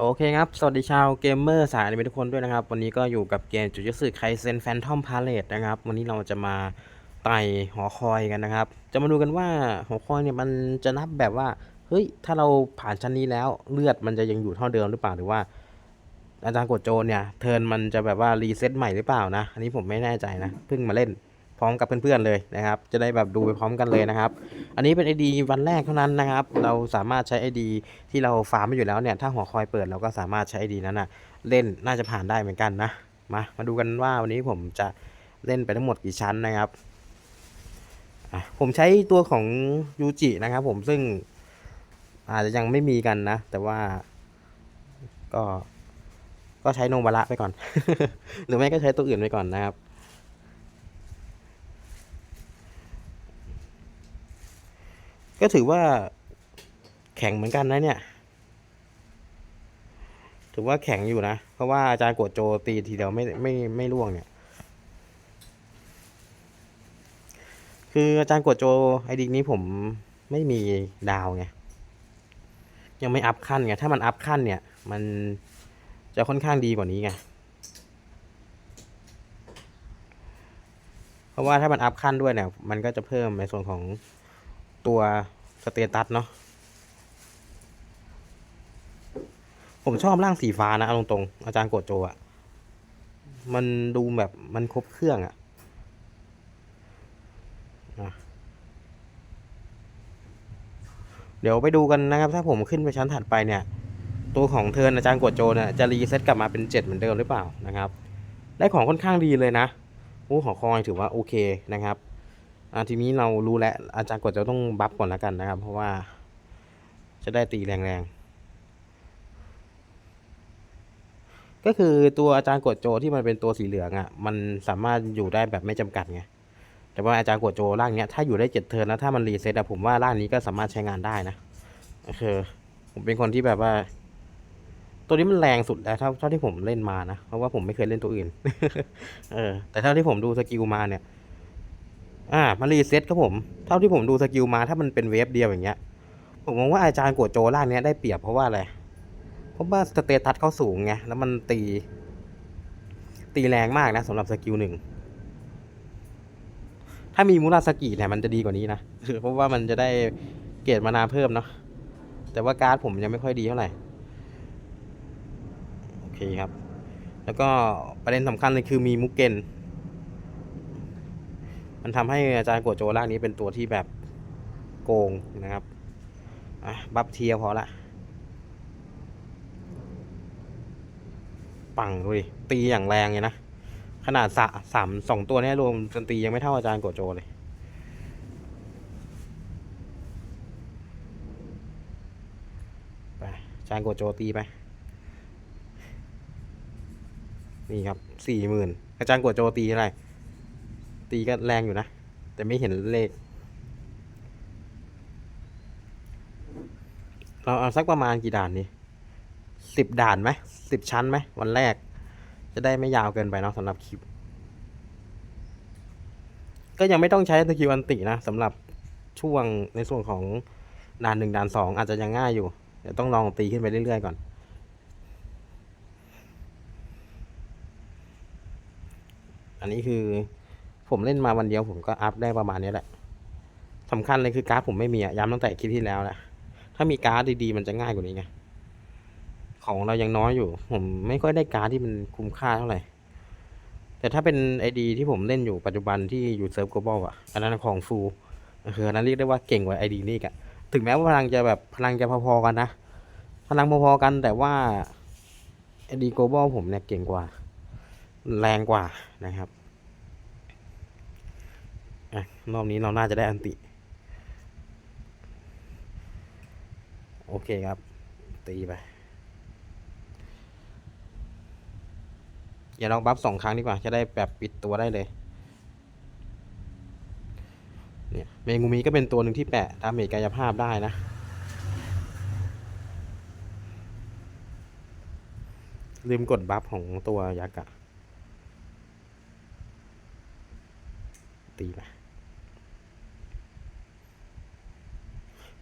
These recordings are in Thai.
โอเคครับ สวัสดีชาวเกมเมอร์สายอนิเมะทุกคนด้วยนะครับ วันนี้ก็อยู่กับเกมจุดยสึไคเซนแฟนทอมพาเลตนะครับ วันนี้เราจะมาไต่หอคอยกันนะครับ จะมาดูกันว่าหอคอยเนี่ยมันจะนับแบบว่า เฮ้ย ถ้าเราผ่านชั้นนี้แล้วเลือดมันจะยังอยู่เท่าเดิมหรือเปล่า หรือว่า อาจารย์กดโจนเนี่ย เทิร์นมันจะแบบว่ารีเซ็ตใหม่หรือเปล่านะ อันนี้ผมไม่แน่ใจนะ เพิ่งมาเล่น พร้อมกับเพื่อนๆเลยนะครับ จะได้แบบดูไปพร้อมกันเลยนะครับ อันนี้เป็น ID วันแรกเท่านั้นนะครับ เราสามารถใช้ ID ที่เราฟาร์มไปอยู่แล้วเนี่ย ถ้าหัวคอยเปิดเราก็สามารถใช้ ID นั้นนะเล่นน่าจะผ่านได้เหมือนกันนะ มา มาดูกันว่าวันนี้ผมจะเล่นไปทั้งหมดกี่ชั้นนะครับผมใช้ตัวของยูจินะครับ ผมซึ่งอาจจะยังไม่มีกันนะ แต่ว่าก็ก็ใช้โนบาระไปก่อน หรือไม่ก็ใช้ตัวอื่นไปก่อนนะครับ ก็ถือว่าแข็งเหมือนกันนะเนี่ย ถือว่าแข็งอยู่นะ เพราะว่าอาจารย์กวดโจตีทีเดียวไม่ไม่ไม่ร่วงเนี่ย คืออาจารย์กวดโจไอดีนี้ผมไม่มีดาวไง ยังไม่อัพขั้นไง ถ้ามันอัพขั้นเนี่ย มันจะค่อนข้างดีกว่านี้ไงเพราะว่าถ้ามันอัพขั้นด้วยเนี่ย มันก็จะเพิ่มในส่วนของ ตัวสเตตัสเนาะผมชอบร่างสีฟ้านะเอาตรงๆอาจารย์โกดโจอะมันดูแบบมันครบเครื่องอะนะเดี๋ยวไปดูกันนะครับ ถ้าผมขึ้นไปชั้นถัดไปเนี่ย ตัวของเทินอาจารย์โกดโจเนี่ยจะรีเซ็ตกลับมาเป็นเจ็ดเหมือนเดิมหรือเปล่านะครับ ได้ของค่อนข้างดีเลยนะโอ้ขอคอยถือว่าโอเคนะครับ อาทีนี้เรารู้แล้วอาจารย์กดจะต้องบัฟก่อนแล้วกันนะครับ เพราะว่าจะได้ตีแรงๆ ก็คือตัวอาจารย์กดโจที่มันเป็นตัวสีเหลืองอะ่ะ มันสามารถอยู่ได้แบบไม่จำกัดไง แต่ว่าอาจารย์กดโจร่างเนี้ยถ้าอยู่ได้เจ็ดเทิร์นแล้วถ้ามันรีเซ็ตอะผมว่าร่างนี้ก็สามารถใช้งานได้นะคือผมเป็นคนที่แบบว่า ตัวนี้มันแรงสุดแล้วเท่าเท่าที่ผมเล่นมานะ เพราะว่าผมไม่เคยเล่นตัวอื่น เออ แต่เท่าที่ผมดูสกิลมาเนี่ย อ่ามันรีเซ็ตครับผม เท่าที่ผมดูสกิลมาถ้ามันเป็นเวฟเดียวอย่างเงี้ย ผมมองว่าอาจารย์โกดโจร่างเนี้ยได้เปรียบเพราะว่าอะไร เพราะว่าสเตตัสเขาสูงไง แล้วมันตี ตีแรงมากนะสำหรับสกิลหนึ่ง ถ้ามีมูราสกิเนี่ยมันจะดีกว่านี้นะ เพราะว่ามันจะได้เกรดมานาเพิ่มเนาะ แต่ว่าการ์ดผมยังไม่ค่อยดีเท่าไหร่ โอเคครับ แล้วก็ประเด็นสำคัญเลยคือมีมุกเกน มันทำให้อาจารย์กัวโจร่างนี้เป็นตัวที่แบบโกงนะครับอะบัฟเทียพอละปังดูดิตีอย่างแรงเลยนะ ขนาดสะสามสองตัวนี้รวมจนตียังไม่เท่าอาจารย์กัวโจเลยไปอาจารย์กัวโจตีไปนี่ครับสี่หมื่นอาจารย์กัวโจตีอะไร ตีก็แรงอยู่นะ แต่ไม่เห็นเลข เราเอาสักประมาณกี่ด่านนี่สิบด่านไหมสิบชั้นไหมวันแรก จะได้ไม่ยาวเกินไปเนาะสำหรับคลิป ก็ยังไม่ต้องใช้สกิลอันตินะสำหรับช่วงในส่วนของด่านหนึ่งด่านสองอาจจะยังง่ายอยู่เดี๋ยวต้องลองตีขึ้นไปเรื่อยๆก่อน อันนี้คือ ผมเล่นมาวันเดียวผมก็อัพได้ประมาณนี้แหละสำคัญเลยคือการ์ดผมไม่มีอะย้ำตั้งแต่คลิปที่แล้วแหละถ้ามีการ์ดดีๆมันจะง่ายกว่านี้ไงของเรายังน้อยอยู่ ผมไม่ค่อยได้การ์ดที่มันคุ้มค่าเท่าไหร่แต่ถ้าเป็นไอดีที่ผมเล่นอยู่ปัจจุบันที่อยู่เซิร์ฟ global อะอันนั้นของฟูคืออันนั้นเรียกได้ว่าเก่งกว่าไอดีนี่อะถึงแม้ว่าพลังจะแบบพลังจะพอๆกันนะพลังพอๆกันแต่ว่าไอดี global ผมเนี่ยเก่งกว่า แรงกว่านะครับ อะรอบนี้เราน่าจะได้อันติ โอเคครับ ตีไป อย่าลองบัฟสองครั้งดีกว่า จะได้แบบปิดตัวได้เลย เนี่ยเมงูมีก็เป็นตัวหนึ่งที่แปะดาเมจกายภาพได้นะ ลืมกดบัฟของตัวยักษ์อะตีไป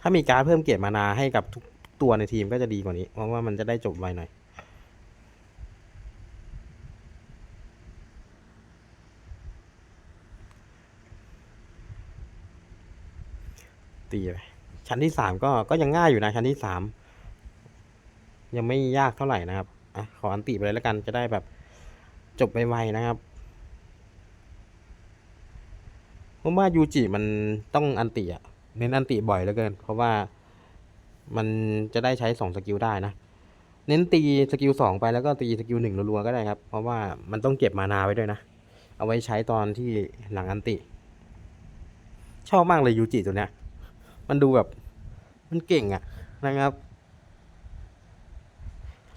ถ้ามีการเพิ่มเกียรติมานาให้กับทุกตัวในทีมก็จะดีกว่านี้ เพราะว่ามันจะได้จบไวหน่อย ตีไปชั้นที่สามก็ก็ยังง่ายอยู่นะชั้นที่สามยังไม่ยากเท่าไหร่นะครับอะขออันติไปเลยแล้วกันจะได้แบบจบไวๆนะครับผมว่ายูจิมันต้องอันติอะ เน้นอันติบ่อยเหลือเกิน เพราะว่ามันจะได้ใช้สองสกิลได้นะ เน้นตีสกิลสองไปแล้วก็ตีสกิลหนึ่งรัวๆก็ได้ครับ เพราะว่ามันต้องเก็บมานาไว้ด้วยนะ เอาไว้ใช้ตอนที่หลังอันติ ชอบมากเลยยูจิตัวเนี้ย มันดูแบบมันเก่งอะนะครับ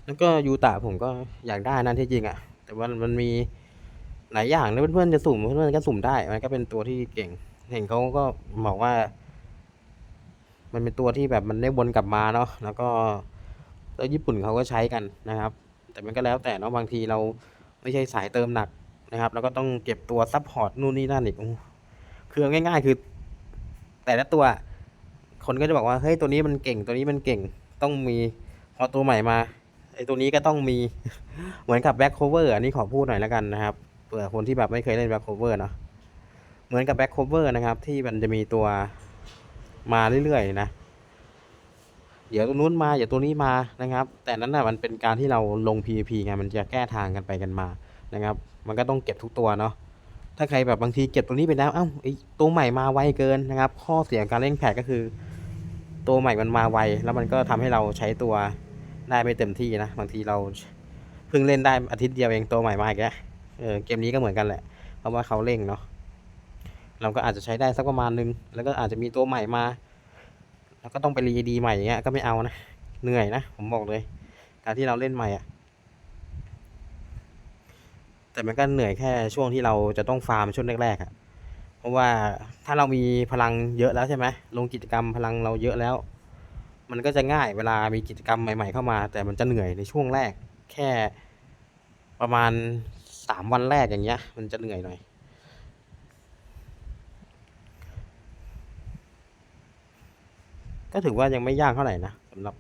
แล้วก็ยูตะผมก็อยากได้นั่นที่จริงอะแต่ว่ามันมีหลายอย่างนะเพื่อนๆจะสุ่มเพื่อนๆก็สุ่มได้ มันก็เป็นตัวที่เก่ง เห็นเขาก็บอกว่า มันเป็นตัวที่แบบมันได้วนกลับมาเนาะแล้วก็แล้วญี่ปุ่นเขาก็ใช้กันนะครับ แต่มันก็แล้วแต่เนาะบางทีเราไม่ใช่สายเติมหนักนะครับ แล้วก็ต้องเก็บตัวซัพพอร์ตนู่นนี่นั่นอีกอ้คือเอาง่ายๆคือ แต่ละตัว คนก็จะบอกว่าเฮ้ยตัวนี้มันเก่งตัวนี้มันเก่งต้องมีพอตัวใหม่มาไอตัวนี้ก็ต้องมีเหมือนกับแบ็คโคเวอร์อันนี้ขอพูดหน่อยแล้วกันนะครับเผื่อคนที่แบบไม่เคยเล่นแบ็คโคเวอร์เนาะเหมือนกับแบ็คโคเวอร์นะครับ ที่มันจะมีตัว มาเรื่อยๆนะ เดี๋ยวตัวนู้นมาเดี๋ยวตัวนี้มานะครับ แต่นั้นน่ะมันเป็นการที่เราลง PVP ไงมันจะแก้ทางกันไปกันมานะครับ มันก็ต้องเก็บทุกตัวเนาะถ้าใครแบบบางทีเก็บตัวนี้ไปแล้วเอ้าไอตัวใหม่มาไวเกินนะครับ ข้อเสียของการเล่นแพทก็คือ ตัวใหม่มันมาไว แล้วมันก็ทำให้เราใช้ตัวได้ไม่เต็มที่นะบางทีเราเพิ่งเล่นได้อาทิตย์เดียวเองตัวใหม่มาอีกแล้วเออเกมนี้ก็เหมือนกันแหละเพราะว่าเขาเร่งเนาะ เราก็อาจจะใช้ได้สักประมาณนึง แล้วก็อาจจะมีตัวใหม่มา แล้วก็ต้องไปรีดีใหม่อย่างเงี้ยก็ไม่เอานะ เหนื่อยนะ ผมบอกเลย การที่เราเล่นใหม่อะแต่มันก็เหนื่อยแค่ช่วงที่เราจะต้องฟาร์มช่วงแรกๆอะเพราะว่าถ้าเรามีพลังเยอะแล้วใช่ไหมลงกิจกรรมพลังเราเยอะแล้ว มันก็จะง่ายเวลามีกิจกรรมใหม่ ๆ เข้ามา แต่มันจะเหนื่อยในช่วงแรก แค่ประมาณสามวันแรกอย่างเงี้ย มันจะเหนื่อยหน่อย ก็ถือว่ายังไม่ยากเท่าไหร่นะสำหรับ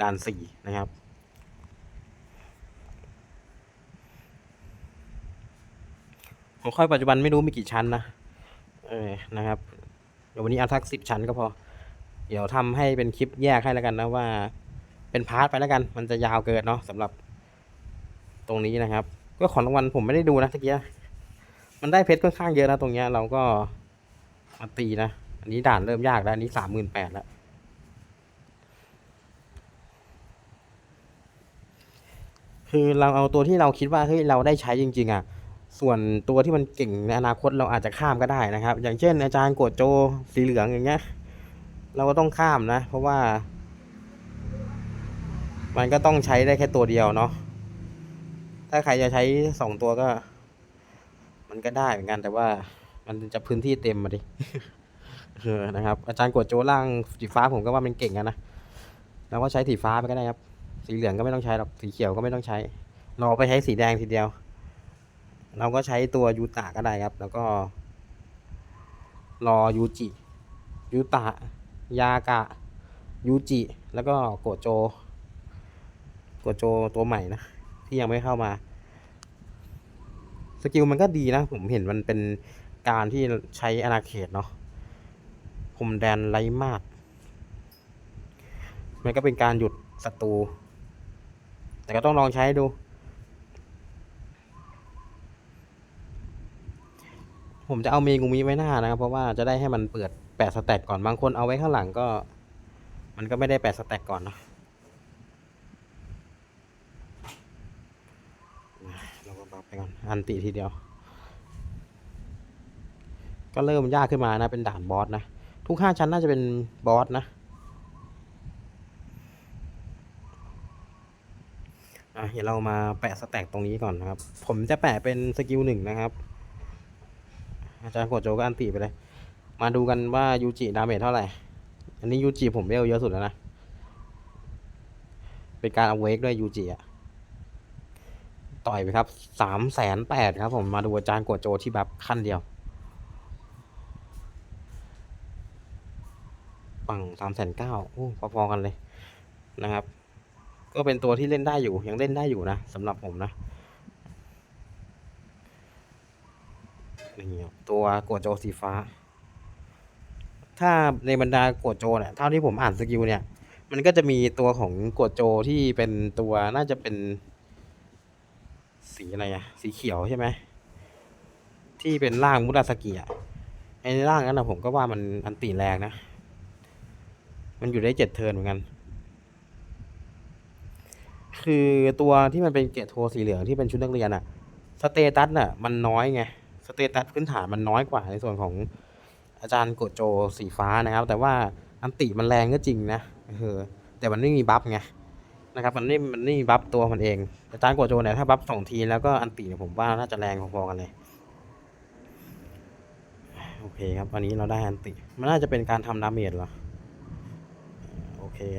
ด่านสี่นะครับหัวข้อปัจจุบันไม่รู้มีกี่ชั้นนะเออนะครับ เดี๋ยววันนี้เอาทักสิบชั้นก็พอ เดี๋ยวทำให้เป็นคลิปแยกให้แล้วกันนะว่า เป็นพาร์ทไปแล้วกัน มันจะยาวเกินเนาะสำหรับตรงนี้นะครับ ก็ของรางวัลผมไม่ได้ดูนะตะเกียมันได้เพชรค่อนข้างเยอะนะตรงเนี้ยเราก็มาตีนะ อันนี้ด่านเริ่มยากแล้วอันนี้สามหมื่นแปดแล้ว คือเราเอาตัวที่เราคิดว่าเฮ้ยเราได้ใช้จริง ๆ อะ ส่วนตัวที่มันเก่งในอนาคตเราอาจจะข้ามก็ได้นะครับ อย่างเช่น อาจารย์โกดโจสีเหลืองอย่างเงี้ย เราก็ต้องข้ามนะ เพราะว่า มันก็ต้องใช้ได้แค่ตัวเดียวเนาะ ถ้าใครจะใช้สองตัวก็ มันก็ได้เหมือนกันแต่ว่ามันจะพื้นที่เต็มมาดิ เออนะครับ อาจารย์กวดโจล่างสีฟ้าผมก็ว่ามันเก่งอะนะเราก็ใช้สีฟ้าไปก็ได้ครับ สีเหลืองก็ไม่ต้องใช้หรอกสีเขียวก็ไม่ต้องใช้ เราไปใช้สีแดงทีเดียว เราก็ใช้ตัวยูตะก็ได้ครับ แล้วก็ รอยูจิยูตะยากะยูจิ แล้วก็โกโจ โกโจตัวใหม่นะ ที่ยังไม่เข้ามา สกิลมันก็ดีนะ ผมเห็นมันเป็นการที่ใช้อาณาเขตเนาะ มแดนไร้มาดมันก็เป็นการหยุดศัตรู แต่ก็ต้องลองใช้ดู ผมจะเอาเมกุมิไว้หน้านะครับ เพราะว่าจะได้ให้มันเปิดแปดสแต็กก่อน บางคนเอาไว้ข้างหลังก็ มันก็ไม่ได้แปดสแต็กก่อนเนาะเราก็บัฟไปก่อน อันติทีเดียว ก็เริ่มยากขึ้นมานะ เป็นด่านบอสนะ ทุกห้าชั้นน่าจะเป็นบอสนะอะเดี๋ยวเรามาแปะสแต็กตรงนี้ก่อนนะครับ ผมจะแปะเป็นสกิลหนึ่งนะครับ อาจารย์กดโจก็อันติไปเลย มาดูกันว่ายูจิดาเมจเท่าไหร่ อันนี้ยูจิผมเวลเยอะสุดแล้วนะ เป็นการเอาเวกด้วยยูจิอะต่อยไปครับสามแสนแปดครับผมมาดูอาจารย์กดโจที่แบบขั้นเดียว ปังสามแสนเก้าโอ้พอๆกันเลยนะครับ ก็เป็นตัวที่เล่นได้อยู่ ยังเล่นได้อยู่นะสำหรับผมนะนี่ครับตัวโกโจสีฟ้า ถ้าในบรรดาโกโจเนี่ยเท่าที่ผมอ่านสกิลเนี่ย มันก็จะมีตัวของโกโจที่เป็นตัวน่าจะเป็น สีอะไรอะสีเขียวใช่ไหมที่เป็นร่างมุราสกิอะไอ้ร่างนั้นนะผมก็ว่ามันอันตีแรงนะ มันอยู่ได้เจ็ดเทิร์นเหมือนกัน คือตัวที่มันเป็นเกรดโทสีเหลืองที่เป็นชุดนักเรียนอะสเตตัสน่ะมันน้อยไง สเตตัสพื้นฐานมันน้อยกว่าในส่วนของอาจารย์โกโจสีฟ้านะครับ แต่ว่าอันติมันแรงก็จริงนะเออแต่มันไม่มีบัฟไงนะครับมันไม่มันไม่มีบัฟตัวมันเองอาจารย์โกโจเนี่ยถ้าบัฟสองทีแล้วก็อันติเนี่ยผมว่าน่าจะแรงพอๆกันเลยโอเคครับวันนี้เราได้อันติ มันน่าจะเป็นการทำดาเมจเหรอ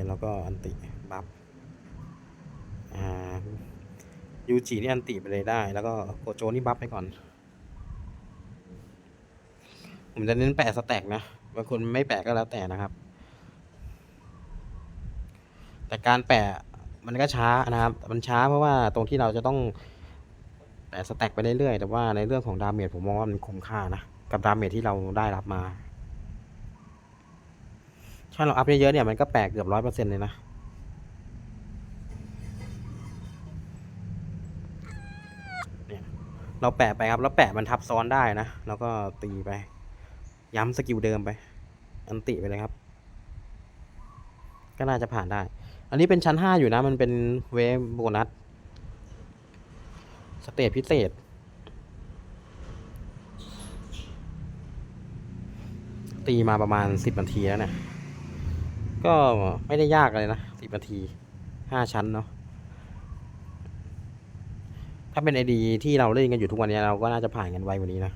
แล้วก็อันติบัฟอ่ายูจินี่อันติไปเลยได้ แล้วก็โกโจนี่บัฟไปก่อน ผมจะเน้นแปะสแต็กนะบางคนไม่แปะก็แล้วแต่นะครับ แต่การแปะมันก็ช้านะครับ มันช้าเพราะว่าตรงที่เราจะต้องแปะสแต็กไปเรื่อยๆ แต่ว่าในเรื่องของดาเมจผมมองว่ามันคุ้มค่านะ กับดาเมจที่เราได้รับมา ถ้าเราอัพเยอะๆเนี่ยมันก็แปะเกือบร้อยเปอร์เซ็นต์เลยนะ เราแปะไปครับ แล้วแปะมันทับซ้อนได้นะ แล้วก็ตีไป ย้ำสกิลเดิมไป อันติไปเลยครับ ก็น่าจะผ่านได้ อันนี้เป็นชั้นห้าอยู่นะ มันเป็นเวฟโบนัส สเตจพิเศษตีมาประมาณสิบนาทีแล้วเนะ ก็ไม่ได้ยากเลยนะสิบนาทีห้าชั้นเนาะถ้าเป็นไอดีที่เราเล่นกันอยู่ทุกวันนี้เราก็น่าจะผ่านกันไวกว่านี้นะ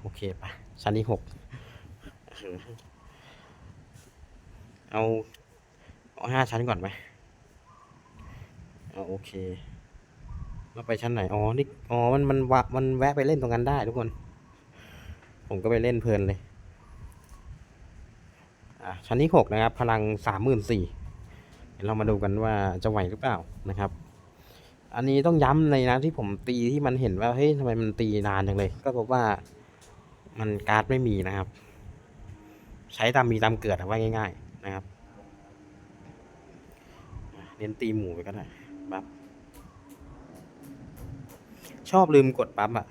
โอเคไปชั้นที่หกเอาเอาห้าชั้นก่อนไหมเอาโอเคเราไปชั้นไหน อ๋อ นี่ อ๋อ มัน มันวะมันแวะไปเล่นตรงนั้นได้ทุกคน ผมก็ไปเล่นเพลินเลย ชั้นที่หกนะครับ พลังสามหมื่นสี่เรามาดูกันว่าจะไหวหรือเปล่านะครับ อันนี้ต้องย้ำในนะที่ผมตีที่มันเห็นว่าเฮ้ยทำไมมันตีนานจังเลย ก็พราะว่ามันการ์ดไม่มีนะครับ ใช้ตามมีตามเกิดอะว่าง่าย ๆ นะครับเน้นตีหมูไปก็ได้บัฟชอบลืมกดปั๊บอะ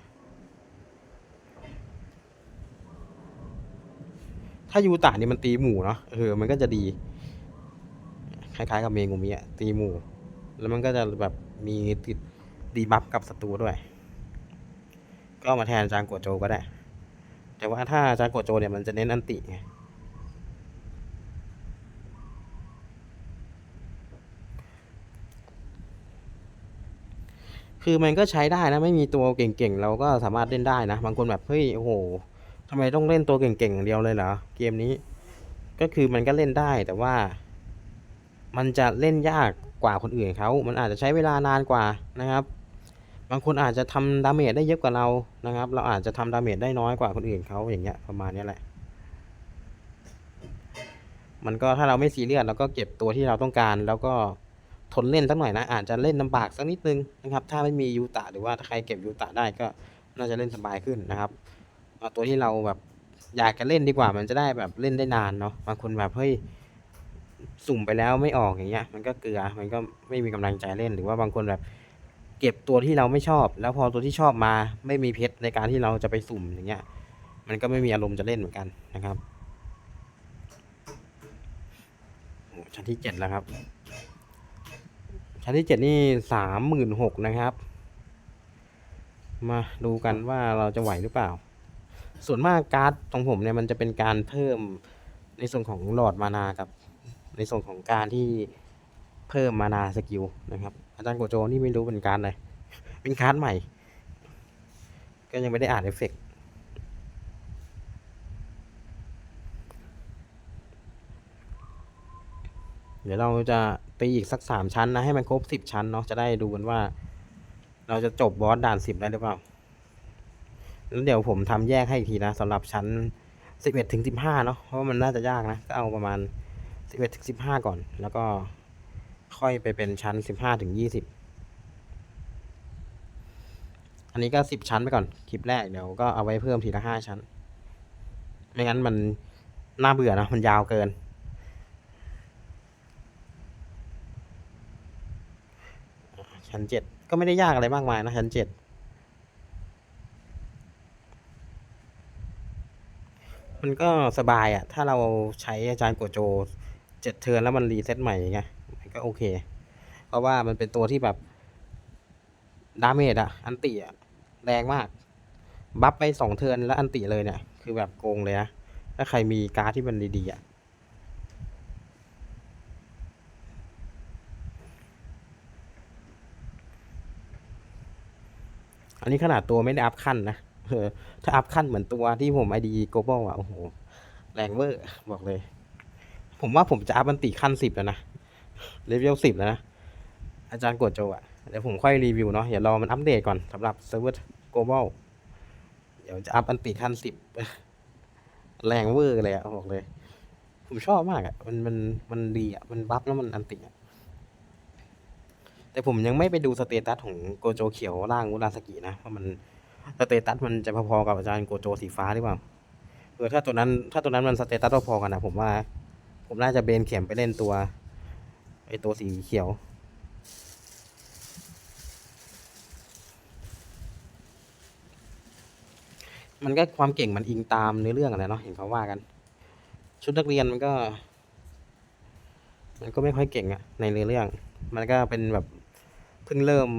ถ้ายูตะนี่มันตีหมู่เนาะเออมันก็จะดี คล้ายๆกับเมงูมิอะตีหมู่ แล้วมันก็จะแบบมีติดดีบัฟกับศัตรูด้วย ก็เอามาแทนจางกัวโจก็ได้ แต่ว่าถ้าจางกัวโจเนี่ยมันจะเน้นอันติไงคือมันก็ใช้ได้นะไม่มีตัวเก่งๆ เราก็สามารถเล่นได้นะ บางคนแบบ เฮ้ยโอ้โห ทำไมต้องเล่นตัวเก่งๆอย่างเดียวเลยเหรอ เกมนี้ ก็คือมันก็เล่นได้แต่ว่า มันจะเล่นยากกว่าคนอื่นเขามันอาจจะใช้เวลานานกว่านะครับ บางคนอาจจะทำดาเมจได้เยอะกว่าเรานะครับ เราอาจจะทำดาเมจได้น้อยกว่าคนอื่นเขาอย่างเงี้ยประมาณนี้แหละ มันก็ถ้าเราไม่ซีเรียสเราก็เก็บตัวที่เราต้องการ แล้วก็ทนเล่นสักหน่อยนะ อาจจะเล่นลำบากสักนิดนึงนะครับ ถ้าไม่มียูตะหรือว่าถ้าใครเก็บยูตะได้ก็น่าจะเล่นสบายขึ้นนะครับ เอาตัวที่เราแบบอยากจะเล่นดีกว่ามันจะได้แบบเล่นได้นานเนาะบางคนแบบเฮ้ยสุ่มไปแล้วไม่ออกอย่างเงี้ย มันก็เกลือมันก็ไม่มีกำลังใจเล่นหรือว่าบางคนแบบ เก็บตัวที่เราไม่ชอบ แล้วพอตัวที่ชอบมาไม่มีเพชรในการที่เราจะไปสุ่มอย่างเงี้ย มันก็ไม่มีอารมณ์จะเล่นเหมือนกันนะครับชั้นที่เจ็ดแล้วครับ ชั้นที่เจ็ดนี่สามหมื่นหกนะครับ มาดูกันว่าเราจะไหวหรือเปล่า ส่วนมากการ์ดของผมเนี่ยมันจะเป็นการเพิ่มในส่วนของหลอดมานากับ ในส่วนของการที่เพิ่มมานาสกิลนะครับ อาจารย์โกโจนี่ไม่รู้เป็นการอะไรเป็นการ์ดใหม่ ก็ยังไม่ได้อ่านเอฟเฟกต์เดี๋ยวเราจะตีอีกสักสามชั้นนะ ให้มันครบสิบชั้นเนาะจะได้ดูกันว่า เราจะจบบอสด่านสิบได้หรือเปล่า แล้วเดี๋ยวผมทำแยกให้อีกทีนะสำหรับชั้นสิบเอ็ดถึงสิบห้าเนาะเพราะมันน่าจะยากนะ ก็เอาประมาณสิบเอ็ดถึงสิบห้าก่อน แล้วก็ค่อยไปเป็นชั้นสิบห้าถึงยี่สิบอันนี้ก็สิบชั้นไปก่อน คลิปแรกเดี๋ยวก็เอาไว้เพิ่มทีละห้าชั้น ไม่งั้นมันน่าเบื่อนะ มันยาวเกินชั้นเจ็ดก็ไม่ได้ยากอะไรมากมายนะชั้นเจ็ด มันก็สบายอะ่ะ ถ้าเราใช้อาจารย์โกโจเจ็ดเทิร์นแล้วมันรีเซ็ตใหม่ไงมันก็โอเค เพราะว่ามันเป็นตัวที่แบบดาเมจอะอันติอะแรงมาก บัฟไปสองเทิร์นแล้วอันติเลยเนี่ย คือแบบโกงเลยนะ ถ้าใครมีการ์ดที่มันดีๆอะอันนี้ขนาดตัวไม่ได้อัพขั้นนะ ถ้าอัพขั้นเหมือนตัวที่ผมไอดีโกลบอลอะโอ้โห แรงเวอร์ บอกเลย ผมว่าผมจะอัพมันติขั้นสิบแล้วนะเลเวลสิบแล้วนะ อาจารย์กดโจอะเดี๋ยวผมค่อยรีวิวเนาะเดี๋ยวรอมันอัปเดตก่อนสำหรับเซิร์ฟเวอร์โกลบอลเดี๋ยวจะอัพอันติขั้นสิบแรงเวอร์เลยอะบอกเลย ผมชอบมากอะมันมันมันดีอะมันบัฟแล้วมันอันติอะแต่ผมยังไม่ไปดูสเตตัสของโกโจเขียวล่างอุราสกินะว่าะมัน สเตตัสมันจะพอๆกับอาจารย์โกโจสีฟ้าหรือเปล่าเออถ้าตัวนั้นถ้าตัวนั้นมันสเตตัสพอๆกันนะผมว่า ผมน่าจะเบนเข็มไปเล่นตัวไอตัวสีเขียวมันก็ความเก่งมันอิงตามเนื้อเรื่องอะไรเนาะเห็นเขาว่ากัน ชุดนักเรียนมันก็ มันก็ไม่ค่อยเก่งอะในเนื้อเรื่อง มันก็เป็นแบบเพิ่งเริ่ม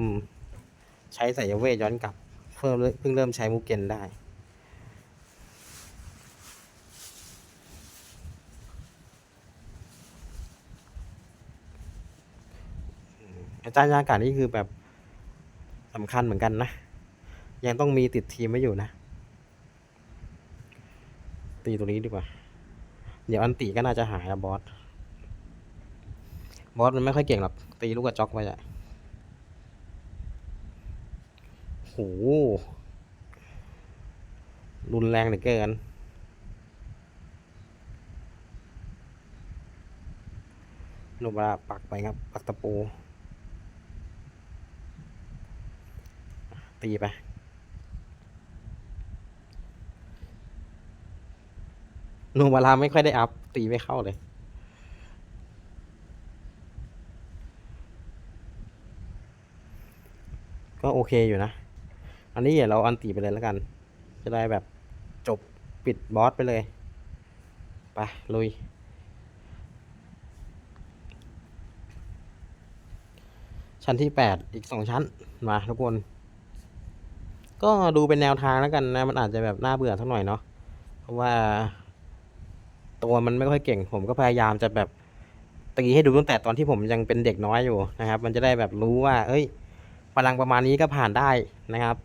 ใช้สายเวทย้อนกลับ เพิ่งเพิ่งเริ่มใช้มูเกนได้ อาจารย์ยากาศนี่คือแบบสำคัญเหมือนกันนะ ยังต้องมีติดทีมไว้อยู่นะ ตีตัวนี้ดีกว่า เดี๋ยวอันตีก็น่าจะหายนะบอส บอสมันไม่ค่อยเก่งหรอก ตีลูกกระจอกไว้อะโห รุนแรงเหลือเกิน โนบราปักไปครับ ปักตะปู ตีไปโนบาราไม่ค่อยได้อัพ ตีไม่เข้าเลย ก็โอเคอยู่นะ อันนี้เดี๋ยวเราอันตีไปเลยแล้วกัน จะได้แบบจบปิดบอสไปเลย ไปลุย ชั้นที่แปดอีกสองชั้น มาทุกคน ก็ดูเป็นแนวทางแล้วกันนะ มันอาจจะแบบน่าเบื่อสักหน่อยเนาะ เพราะว่า ตัวมันไม่ค่อยเก่ง ผมก็พยายามจะแบบตีให้ดูตั้งแต่ตอนที่ผมยังเป็นเด็กน้อยอยู่นะครับ มันจะได้แบบรู้ว่า เอ้ยพลังประมาณนี้ก็ผ่านได้นะครับ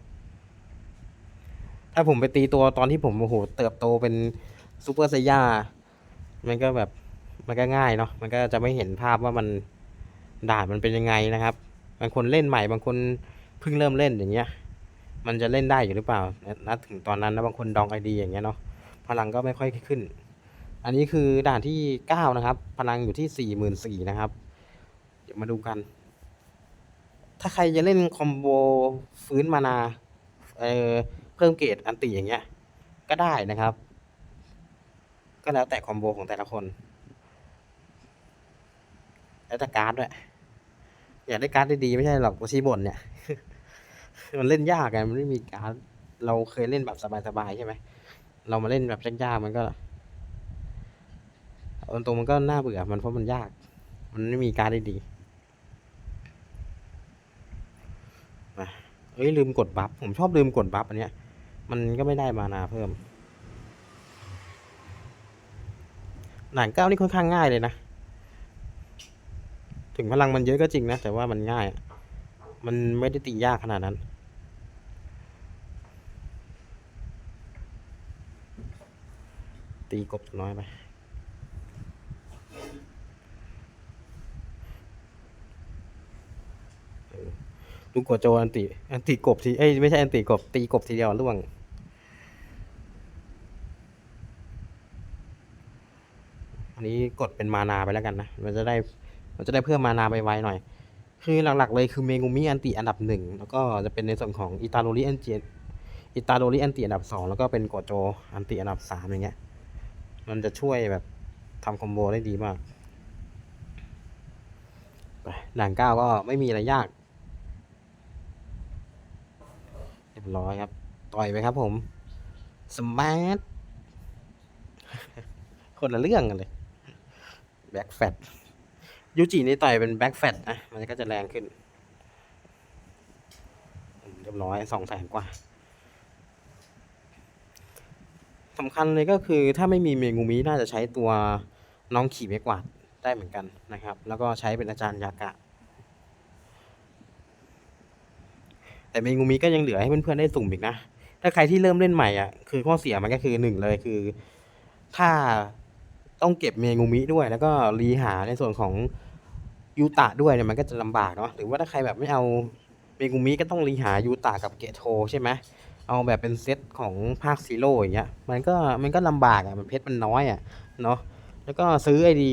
ถ้าผมไปตีตัวตอนที่ผมโอ้โหเติบโตเป็นซูเปอร์ไซย่ามันก็แบบมันก็ง่ายเนาะมันก็จะไม่เห็นภาพว่ามันด่านมันเป็นยังไงนะครับ บางคนเล่นใหม่บางคนเพิ่งเริ่มเล่นอย่างเงี้ย มันจะเล่นได้อยู่หรือเปล่านัดถึงตอนนั้นนะบางคนดองไอดีอย่างเงี้ยเนาะพลังก็ไม่ค่อยขึ้น อันนี้คือด่านที่เก้านะครับ พลังอยู่ที่สี่หมื่นสี่นะครับ เดี๋ยวมาดูกัน ถ้าใครจะเล่นคอมโบฟื้นมานาเอ่อ เพิ่มเกรดอันติอย่างเงี้ย ก็ได้นะครับ ก็แล้วแต่คอมโบของแต่ละคน แล้วแต่การ์ดด้วย อยากได้การ์ดดีๆไม่ใช่หรอกวชีบนเนี่ย มันเล่นยากไงมันไม่มีการ์ด เราเคยเล่นแบบสบายๆใช่ไหม เรามาเล่นแบบยากๆมันก็ตรงมันก็น่าเบื่อ มันเพราะมันยาก มันไม่มีการ์ดดีๆเอ้ยลืมกดบัฟผมชอบลืมกดบัฟอันเนี้ย มันก็ไม่ได้มานาเพิ่มหนานเก้านี่ค่อนข้างง่ายเลยนะ ถึงพลังมันเยอะก็จริงนะ แต่ว่ามันง่าย มันไม่ได้ตียากขนาดนั้นตีกบน้อยไป ลูกกดโจอันติ อันติกบที เอ้ยไม่ใช่อันติกบ ตีกบทีเดียวล่วง นี้กดเป็นมานาไปแล้วกันนะ มันจะได้ มันจะได้เพิ่มมานาไปไวหน่อย คือหลักๆเลยคือเมงูมิอันติอันดับหนึ่งแล้วก็จะเป็นในส่วนของอิตาโดริอันติอิตาโดริอันติอันดับสองแล้วก็เป็นโกโจอันติอันดับสามอย่างเงี้ย มันจะช่วยแบบทำคอมโบได้ดีมากด่านเก้าก็ไม่มีอะไรยากเรียบร้อยครับ ต่อยไปครับผม สมาร์ท คนละเรื่องกันเลย แบ็กแฟตยูจินี่ต่อยเป็นแบ็กแฟตนะมันก็จะแรงขึ้น เรียบร้อยสองแสนกว่าสำคัญเลยก็คือถ้าไม่มีเมงูมิน่าจะใช้ตัวน้องขี่ไม้กวาดได้เหมือนกันนะครับ แล้วก็ใช้เป็นอาจารย์ยากะ แต่เมงูมิก็ยังเหลือให้เพื่อนๆได้สุ่มอีกนะ ถ้าใครที่เริ่มเล่นใหม่อะคือข้อเสียมันก็คือหนึ่งเลยคือ ถ้า ต้องเก็บเมงูมิด้วย แล้วก็รีหาในส่วนของยูตะด้วยเนี่ยมันก็จะลำบากเนาะหรือว่าถ้าใครแบบไม่เอาเมงูมิก็ต้องรีหายูตะกับเกโทใช่ไหมเอาแบบเป็นเซตของภาคซีโร่อย่างเงี้ยมันก็มันก็ลำบากอะมันเพชรมันน้อยอะเนาะแล้วก็ซื้อไอดี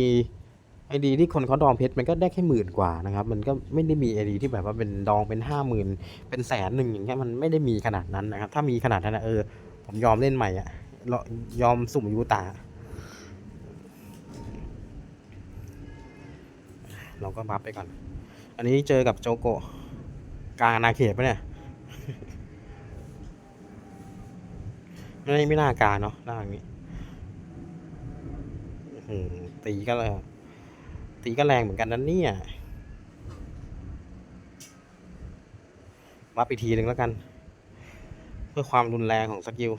ไอดีที่คนเขาดองเพชรมันก็ได้แค่หมื่นกว่านะครับ มันก็ไม่ได้มีไอดีที่แบบว่าเป็นดองเป็นห้าหมื่นเป็นแสนหนึ่งอย่างเงี้ยมันไม่ได้มีขนาดนั้นนะครับ ถ้ามีขนาดนั้นนะเออผมยอมเล่นใหม่อะยอมสุ่มยูตา เราก็บัฟไปก่อน อันนี้เจอกับโจโกกลางอาณาเขตปะเนี่ยไม่ไม่น่าการเนาะล่างนี้ตีก็เลยตีก็แรงเหมือนกันนั้นเนี่ยวับอีกทีหนึ่งแล้วกัน เพื่อความรุนแรงของสกิล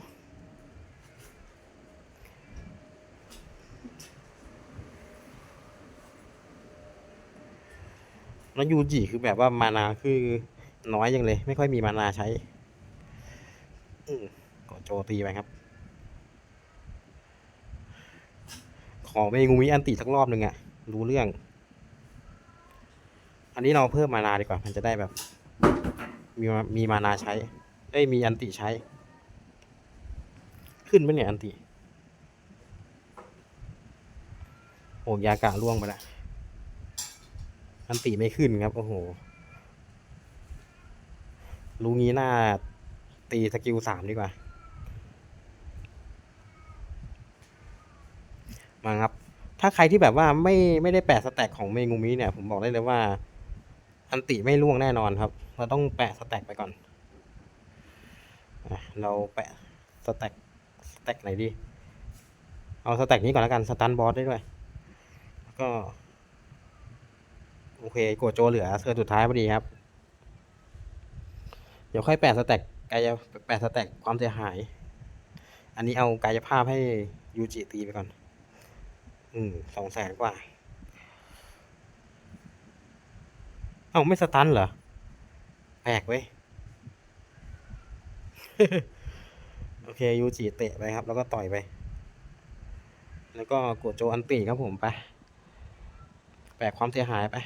แล้วยูจิคือแบบว่ามานาคือน้อยยังเลย ไม่ค่อยมีมานาใช้อืก็โจตีไปครับ ขอเมงูมิอันติสักรอบหนึ่งอะรู้เรื่อง อันนี้เราเพิ่มมานาดีกว่า มันจะได้แบบ มีมีมานาใช้ เอ้ยมีอันติใช้ ขึ้นไหมเนี่ยอันติโอ้ยากะล่วงไปละ อันติไม่ขึ้นครับ โอ้โหรู้งี้หน้าตีสกิลสามดีกว่า มาครับ ถ้าใครที่แบบว่าไม่ไม่ได้แปะสแต็กของเมงูมิเนี่ย ผมบอกได้เลยว่า อันติไม่ล่วงแน่นอนครับ เราต้องแปะสแต็กไปก่อน เราแปะสแต็กสแต็กไหนดี เอาสแต็กนี้ก่อนแล้วกัน สตันบอสได้ด้วย แล้วก็ โอเคโกดโจเหลือเธอสุดท้ายพอดีครับ เดี๋ยวค่อยแปะสแต็กกายแปะสแต็กความเสียหาย อันนี้เอากายภาพให้ยูจิตีไปก่อน อืมสองแสนกว่า เอ้าไม่สตันเหรอ แปลกเว้ย โอเคยูจิเตะไปครับ แล้วก็ต่อยไป แล้วก็กดโจอันตีครับผมไป แปะความเสียหายไป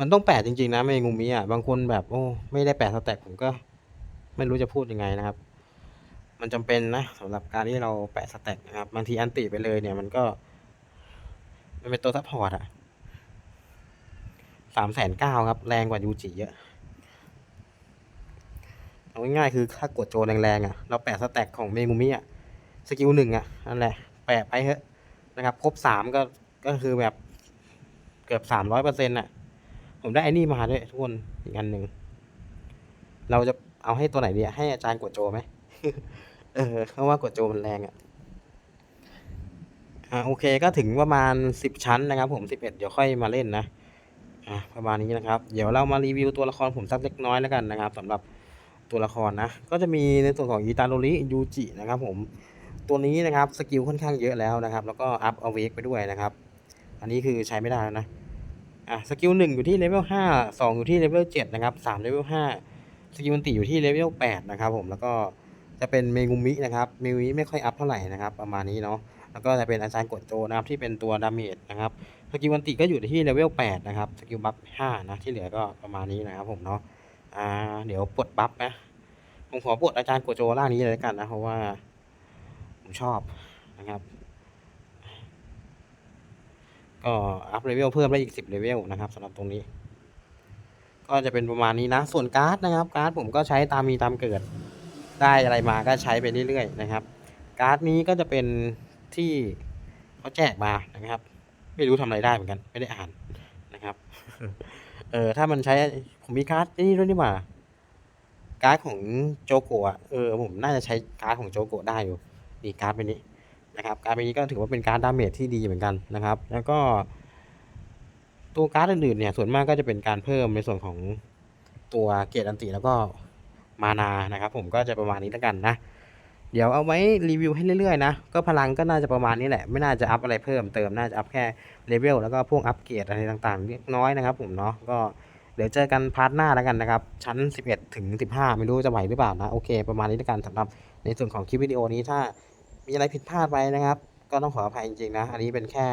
มันต้องแปะจริงๆนะเมงูมิอะบางคนแบบโอ้ไม่ได้แปะสแต็กผมก็ ไม่รู้จะพูดยังไงนะครับ มันจำเป็นนะสำหรับการที่เราแปะสแต็กนะครับบางทีอันติไปเลยเนี่ยมันก็ มันเป็นตัวซัพพอร์ตอะสามแสนเก้าครับ แรงกว่ายูจิเยอะเอาง่ายๆคือถ้ากดโจแรงๆอะเราแปะสแต็กของเมงูมิอะสกิลหนึ่งอะนั่นแหละ แปะไปเถอะนะครับ ครบสามก็ก็คือแบบเกือบสามร้อยเปอร์เซ็นต์อะ ผมได้ไอ้นี่มาด้วยทุกคนอีกอันหนึ่งเราจะเอาให้ตัวไหนดีอะให้อาจารย์กดโจไหมเออเพราะว่ากดโจมันแรงอะอ่าโอเคก็ถึงประมาณสิบชั้นนะครับ ผมสิบเอ็ดเดี๋ยวค่อยมาเล่นนะอะประมาณนี้นะครับ เดี๋ยวเรามารีวิวตัวละครผมสักเล็กน้อยแล้วกันนะครับสำหรับตัวละครนะ ก็จะมีในส่วนของอิตาโรริยูจินะครับ ผมตัวนี้นะครับสกิลค่อนข้างเยอะแล้วนะครับ แล้วก็อัพเอาเวกไปด้วยนะครับ อันนี้คือใช้ไม่ได้แล้วนะ อะสกิลหนึ่งอยู่ที่เลเวลห้าสองอยู่ที่เลเวลเจ็ดนะครับสามเลเวลห้าสกิลมันติอยู่ที่เลเวลแปดนะครับผมแล้วก็จะเป็นเมกุมินะครับเมกุมิไม่ค่อยอัพเท่าไหร่นะครับประมาณนี้เนาะแล้วก็จะเป็นอาจารย์กดโจนะครับที่เป็นตัวดาเมจนะครับสกิลวันติก็อยู่ที่เลเวลแปดนะครับสกิลบัฟห้านะที่เหลือก็ประมาณนี้นะครับผมเนาะอ่าเดี๋ยวปลดบัฟนะผมขอปลดอาจารย์โกโจล่างนี้เลยกันนะเพราะว่าผมชอบนะครับ ก็อัพเลเวลเพิ่มได้อีก10เลเวลนะครับสำหรับตรงนี้ ก็จะเป็นประมาณนี้นะ ส่วนการ์ดนะครับ การ์ดผมก็ใช้ตามมีตามเกิด ได้อะไรมาก็ใช้ไปเรื่อยๆนะครับ การ์ดนี้ก็จะเป็นที่เขาแจกมานะครับ ไม่รู้ทำอะไรได้เหมือนกัน ไม่ได้อ่านนะครับ เออถ้ามันใช้ผมมีการ์ดนี่ด้วยนี่หว่าการ์ดของโจโกะเออผมน่าจะใช้การ์ดของโจโกะได้อยู่นี่การ์ดใบนี้ นะครับการ์ดใบนี้ก็ถือว่าเป็นการดดาเมจที่ดีเหมือนกันนะครับ แล้วก็ตัวการ์ดอื่นๆเนี่ยส่วนมากก็จะเป็นการเพิ่มในส่วนของตัวเกรดอันติแล้วก็มานานะครับ ผมก็จะประมาณนี้แล้วกันนะ เดี๋ยวเอาไว้รีวิวให้เรื่อยๆนะก็พลังก็น่าจะประมาณนี้แหละ ไม่น่าจะอัพอะไรเพิ่มเติมน่าจะอัพแค่เลเวลแล้วก็พวกอัปเกรดอะไรต่างๆเล็กน้อยนะครับ ผมเนาะก็เดี๋ยวเจอกันพาร์ทหน้าแล้วกันนะครับ ชั้น 11 ถึง 15 ไม่รู้จะไหวหรือเปล่านะ โอเค ประมาณนี้แล้วกันสำหรับในส่วนของคลิปวิดีโอนี้ถ้า มีอะไรผิดพลาดไปนะครับ ก็ต้องขออภัยจริงๆนะ อันนี้เป็นแค่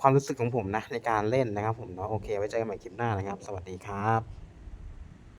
ความรู้สึกของผมนะในการเล่นนะครับผมเนาะโอเค ไว้เจอกันใหม่คลิปหน้านะครับ สวัสดีครับ